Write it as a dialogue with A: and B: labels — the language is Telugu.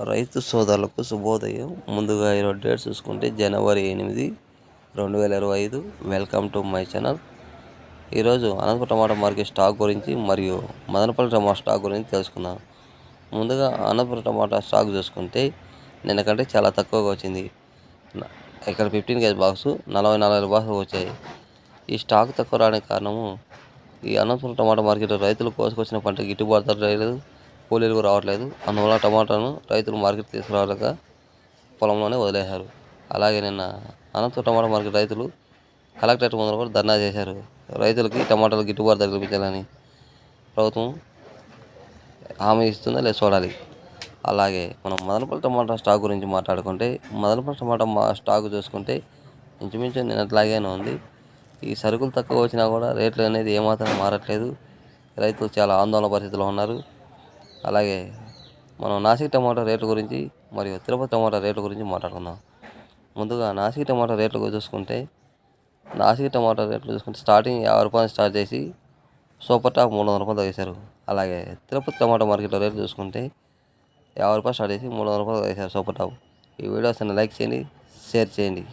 A: రైతు సోదరులకు శుభోదయం. ముందుగా ఈరోజు డేట్ చూసుకుంటే జనవరి ఎనిమిది రెండు వేల ఇరవై ఐదు. Welcome to my channel. ఈరోజు అనంతపురం టమాటా మార్కెట్ స్టాక్ గురించి మరియు మదనపల్లి టమాటా స్టాక్ గురించి తెలుసుకుందాం. ముందుగా అనంతపురం టమాటా స్టాక్ చూసుకుంటే నిన్న కంటే చాలా తక్కువగా వచ్చింది. ఇక్కడ ఫిఫ్టీన్ కేజీ బాక్స్ నలభై నలభై బాక్స్ వచ్చాయి. ఈ స్టాక్ తక్కువ రావడానికి కారణము ఈ అనంతపురం టమాటా మార్కెట్ రైతులు కోసుకొచ్చిన పంట గిట్టుబాటు ధర లేదు. కూలీలు రావట్లేదు. అందువల్ల టమాటాను రైతులు మార్కెట్ తీసుకురాలేక పొలంలోనే వదిలేశారు. అలాగే నిన్న అనంతపురం టమాటా మార్కెట్ రైతులు కలెక్టరేట్ ముందర కూడా ధర్నా చేశారు. రైతులకి టమాటాలు గిట్టుబాటు ధర కల్పించాలని ప్రభుత్వం హామీ ఇస్తుందా లేదా చూడాలి. అలాగే మనం మదనపల్లి టమాటా స్టాక్ గురించి మాట్లాడుకుంటే మదనపల్లి టమాటా మా స్టాక్ చూసుకుంటే ఇంచుమించు నిన్నట్లాగానే ఉంది. ఈ సరుకులు తక్కువ వచ్చినా కూడా రేట్లు అనేది ఏమాత్రం మారట్లేదు. రైతులు చాలా ఆందోళన పరిస్థితిలో ఉన్నారు. అలాగే మనం నాసిక్ టమాటా రేట్ల గురించి మరియు తిరుపతి టమాటా రేట్ల గురించి మాట్లాడుకుందాం. ముందుగా నాసిక్ టమాటా రేట్లు చూసుకుంటే నాసిక్ టమాటా రేట్లు చూసుకుంటే స్టార్టింగ్ యాభై రూపాయలు స్టార్ట్ చేసి సూపర్ టాప్ మూడు వందల రూపాయలు వేశారు అలాగే తిరుపతి టమాటా మార్కెట్లో రేట్లు చూసుకుంటే యాభై రూపాయలు స్టార్ట్ చేసి మూడు వందల రూపాయలు వేశారు సూపర్ టాప్. ఈ వీడియోస్ లైక్ చేయండి షేర్ చేయండి.